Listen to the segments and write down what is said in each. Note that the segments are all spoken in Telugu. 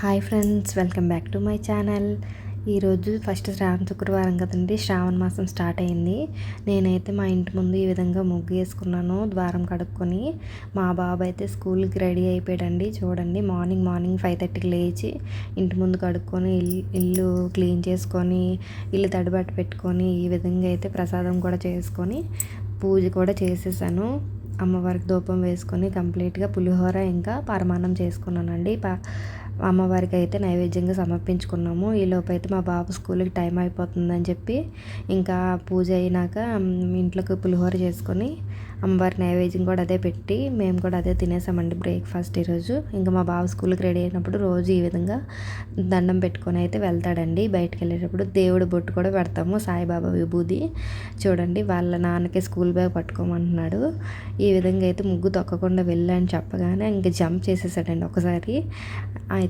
Hi friends welcome back to my channel. ఈరోజు ఫస్ట్ శ్రావణ శుక్రవారం కదండి శ్రావణ మాసం స్టార్ట్ అయింది. నేనైతే మా ఇంటి ముందు ఈ విధంగా ముగ్గు వేసుకున్నాను ద్వారం కడుక్కొని. మా బాబు అయితే స్కూల్కి రెడీ అయిపోయాడండి చూడండి. మార్నింగ్ మార్నింగ్ ఫైవ్ థర్టీకి లేచి ఇంటి ముందు కడుక్కొని ఇల్లు ఇల్లు క్లీన్ చేసుకొని ఇల్లు తడిబట్ట పెట్టుకొని ఈ విధంగా అయితే ప్రసాదం కూడా చేసుకొని పూజ కూడా చేసేసాను. అమ్మవారికి ధూపం వేసుకొని కంప్లీట్గా పులిహోర ఇంకా పరమాన్నం చేసుకున్నానండి. అమ్మవారికి అయితే నైవేద్యంగా సమర్పించుకున్నాము. ఈలోపు అయితే మా బాబు స్కూల్కి టైం అయిపోతుందని చెప్పి ఇంకా పూజ అయినాక ఇంట్లోకి పులిహోర చేసుకొని అమ్మవారి నైవేద్యం కూడా అదే పెట్టి మేము కూడా అదే తినేసామండి బ్రేక్ఫాస్ట్ ఈరోజు. ఇంకా మా బాబు స్కూల్కి రెడీ అయినప్పుడు రోజు ఈ విధంగా దండం పెట్టుకొని అయితే వెళ్తాడండి. బయటకు వెళ్ళేటప్పుడు దేవుడు బొట్టు కూడా పెడతాము సాయిబాబా విభూది. చూడండి వాళ్ళ నాన్నకి స్కూల్ బ్యాగ్ పట్టుకోమంటున్నాడు. ఈ విధంగా అయితే ముగ్గు తొక్కకుండా వెళ్ళని చెప్పగానే ఇంకా జంప్ చేసేసాడండి ఒకసారి.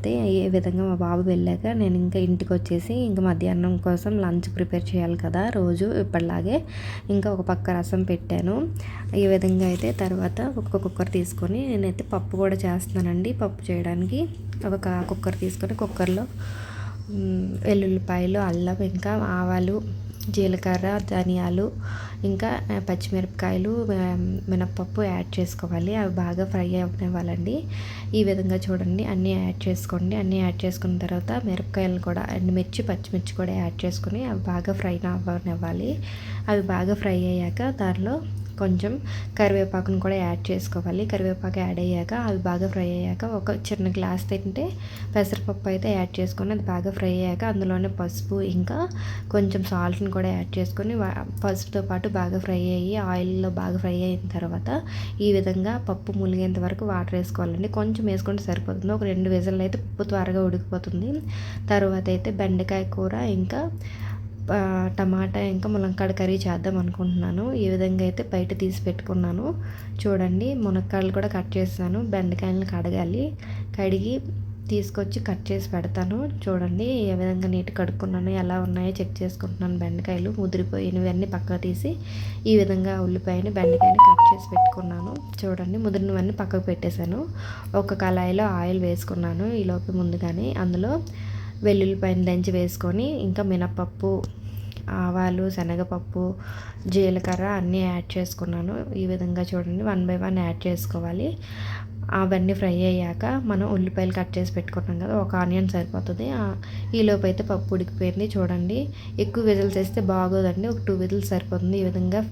అయితే ఏ విధంగా మా బాబు వెళ్ళాక నేను ఇంకా ఇంటికి వచ్చేసి ఇంకా మధ్యాహ్నం కోసం లంచ్ ప్రిపేర్ చేయాలి కదా రోజు ఇప్పటిలాగే ఇంకా ఒక పక్క రసం పెట్టాను. ఈ విధంగా అయితే తర్వాత ఒక కుక్కర్ తీసుకొని నేనైతే పప్పు కూడా చేస్తున్నానండి. పప్పు చేయడానికి ఒక కుక్కర్ తీసుకొని కుక్కర్లో వెల్లుల్లిపాయలు అల్లం ఇంకా ఆవాలు జీలకర్ర ధనియాలు ఇంకా పచ్చిమిరపకాయలు మినప్పప్పు యాడ్ చేసుకోవాలి. అవి బాగా ఫ్రై అవ్వనివ్వాలండి ఈ విధంగా చూడండి. అన్నీ యాడ్ చేసుకోండి. అన్నీ యాడ్ చేసుకున్న తర్వాత మిరపకాయలు కూడా మిర్చి పచ్చిమిర్చి కూడా యాడ్ చేసుకొని అవి బాగా ఫ్రై అవ్వనివ్వాలి. అవి బాగా ఫ్రై అయ్యాక దానిలో కొంచెం కరివేపాకును కూడా యాడ్ చేసుకోవాలి. కరివేపాకు యాడ్ అయ్యాక అవి బాగా ఫ్రై అయ్యాక ఒక చిన్న గ్లాస్ తింటే పెసరపప్పు అయితే యాడ్ చేసుకొని అది బాగా ఫ్రై అయ్యాక అందులోనే పసుపు ఇంకా కొంచెం సాల్ట్ని కూడా యాడ్ చేసుకొని పసుపుతో పాటు బాగా ఫ్రై అయ్యి ఆయిల్లో బాగా ఫ్రై అయిన తర్వాత ఈ విధంగా పప్పు ములిగేంత వరకు వాటర్ వేసుకోవాలండి. కొంచెం వేసుకుంటే సరిపోతుంది. ఒక రెండు విజల్లో అయితే పప్పు త్వరగా ఉడికిపోతుంది. తర్వాత అయితే బెండకాయ కూర ఇంకా టమాటా ఇంకా మునక్కాడ కర్రీ చేద్దాం అనుకుంటున్నాను. ఈ విధంగా అయితే బయట తీసి పెట్టుకున్నాను. చూడండి మునక్కాడలు కూడా కట్ చేస్తాను. బెండకాయలను కడగాలి. కడిగి తీసుకొచ్చి కట్ చేసి పెడతాను. చూడండి ఏ విధంగా నీట్ కడుక్కున్నాను ఎలా ఉన్నాయో చెక్ చేసుకుంటున్నాను. బెండకాయలు ముదిరిపోయినవి అన్నీ పక్కకు తీసి ఈ విధంగా ఉల్లిపాయని బెండకాయని కట్ చేసి పెట్టుకున్నాను. చూడండి ముదిరినవన్నీ పక్కకు పెట్టేశాను. ఒక కళాయిలో ఆయిల్ వేసుకున్నాను. ఈ లోపు ముందుగానే అందులో వెల్లుల్లిపాయని దంచి వేసుకొని ఇంకా మినపప్పు ఆవాలు శనగపప్పు జీలకర్ర అన్నీ యాడ్ చేసుకున్నాను. ఈ విధంగా చూడండి వన్ బై వన్ యాడ్ చేసుకోవాలి. అవన్నీ ఫ్రై అయ్యాక మనం ఉల్లిపాయలు కట్ చేసి పెట్టుకున్నాం కదా ఒక ఆనియన్ సరిపోతుంది. ఈలోపు అయితే పప్పు ఉడికిపోయింది చూడండి. ఎక్కువ విజిల్స్ వేస్తే బాగోదండి. ఒక టూ విజిల్స్ సరిపోతుంది ఈ విధంగా.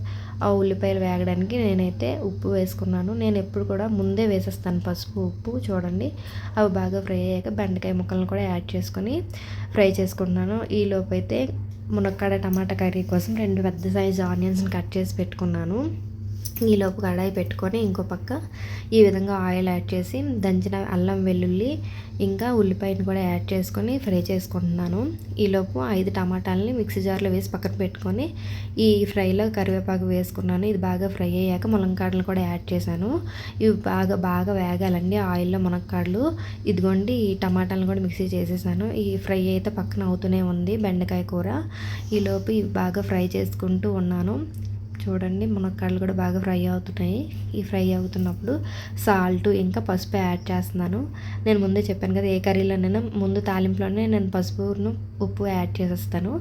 ఆ ఉల్లిపాయలు వేగడానికి నేనైతే ఉప్పు వేసుకున్నాను. నేను ఎప్పుడు కూడా ముందే వేసేస్తాను పసుపు ఉప్పు చూడండి. అవి బాగా ఫ్రై అయ్యాక బెండకాయ ముక్కలను కూడా యాడ్ చేసుకొని ఫ్రై చేసుకుంటున్నాను. ఈలోపు అయితే మునక్కాడ టమాటా కర్రీ కోసం రెండు పెద్ద సైజు ఆనియన్స్ని కట్ చేసి పెట్టుకున్నాను. ఈలోపు కడాయి పెట్టుకొని ఇంకో పక్క ఈ విధంగా ఆయిల్ యాడ్ చేసి దంచిన అల్లం వెల్లుల్లి ఇంకా ఉల్లిపాయని కూడా యాడ్ చేసుకొని ఫ్రై చేసుకుంటున్నాను. ఈలోపు ఐదు టమాటాలని మిక్సీ జార్లో వేసి పక్కన పెట్టుకొని ఈ ఫ్రైలో కరివేపాకు వేసుకున్నాను. ఇది బాగా ఫ్రై అయ్యాక మునక్కాడలు కూడా యాడ్ చేశాను. ఇవి బాగా బాగా వేగాలండి ఆయిల్లో మునక్కాడలు. ఇదిగోండి ఈ టమాటాలను కూడా మిక్సీ చేసేసాను. ఈ ఫ్రై అయితే పక్కన అవుతూనే ఉంది బెండకాయ కూర. ఈలోపు ఇవి బాగా ఫ్రై చేసుకుంటూ ఉన్నాను. చూడండి మునక్కాయలు కూడా బాగా ఫ్రై అవుతున్నాయి. ఈ ఫ్రై అవుతున్నప్పుడు సాల్ట్ ఇంకా పసుపు యాడ్ చేస్తున్నాను. నేను ముందే చెప్పాను కదా ఏ కర్రీలోనైనా ముందు తాలింపులోనే నేను పసుపును ఉప్పు యాడ్ చేసేస్తాను.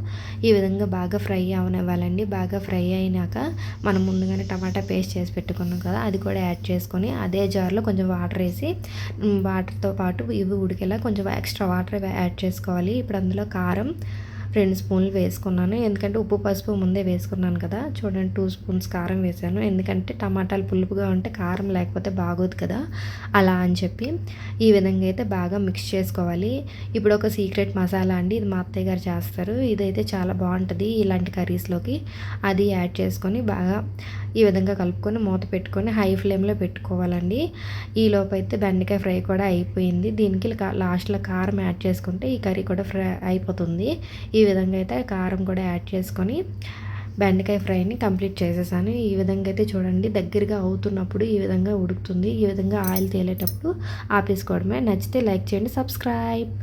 ఈ విధంగా బాగా ఫ్రై అవనివ్వాలండి. బాగా ఫ్రై అయినాక మనం ముందుగానే టమాటా పేస్ట్ చేసి పెట్టుకున్నాం కదా అది కూడా యాడ్ చేసుకొని అదే జార్లో కొంచెం వాటర్ వేసి వాటర్తో పాటు ఇవి ఉడికేలా కొంచెం ఎక్స్ట్రా వాటర్ యాడ్ చేసుకోవాలి. ఇప్పుడు అందులో కారం రెండు స్పూన్లు వేసుకున్నాను. ఎందుకంటే ఉప్పు పసుపు ముందే వేసుకున్నాను కదా. చూడండి టూ స్పూన్స్ కారం వేసాను. ఎందుకంటే టమాటాలు పులుపుగా ఉంటే కారం లేకపోతే బాగోదు కదా. అలా అని చెప్పి ఈ విధంగా అయితే బాగా మిక్స్ చేసుకోవాలి. ఇప్పుడు ఒక సీక్రెట్ మసాలా అండి. ఇది మా అత్తయ్య గారు చేస్తారు. ఇదైతే చాలా బాగుంటుంది ఇలాంటి కర్రీస్లోకి. అది యాడ్ చేసుకొని బాగా ఈ విధంగా కలుపుకొని మూత పెట్టుకొని హై ఫ్లేమ్లో పెట్టుకోవాలండి. ఈ లోపు అయితే బెండకాయ ఫ్రై కూడా అయిపోయింది. దీనికి లాస్ట్లో కారం యాడ్ చేసుకుంటే ఈ కర్రీ కూడా ఫ్రై అయిపోతుంది. ఈ విధంగా అయితే కారం కూడా యాడ్ చేసుకొని బెండకాయ ఫ్రైని కంప్లీట్ చేసేసాను. ఈ విధంగా అయితే చూడండి దగ్గరగా అవుతున్నప్పుడు ఈ విధంగా ఉడుకుతుంది. ఈ విధంగా ఆయిల్ తేలేటప్పుడు ఆపేసుకోవడమే. నచ్చితే లైక్ చేయండి సబ్స్క్రైబ్.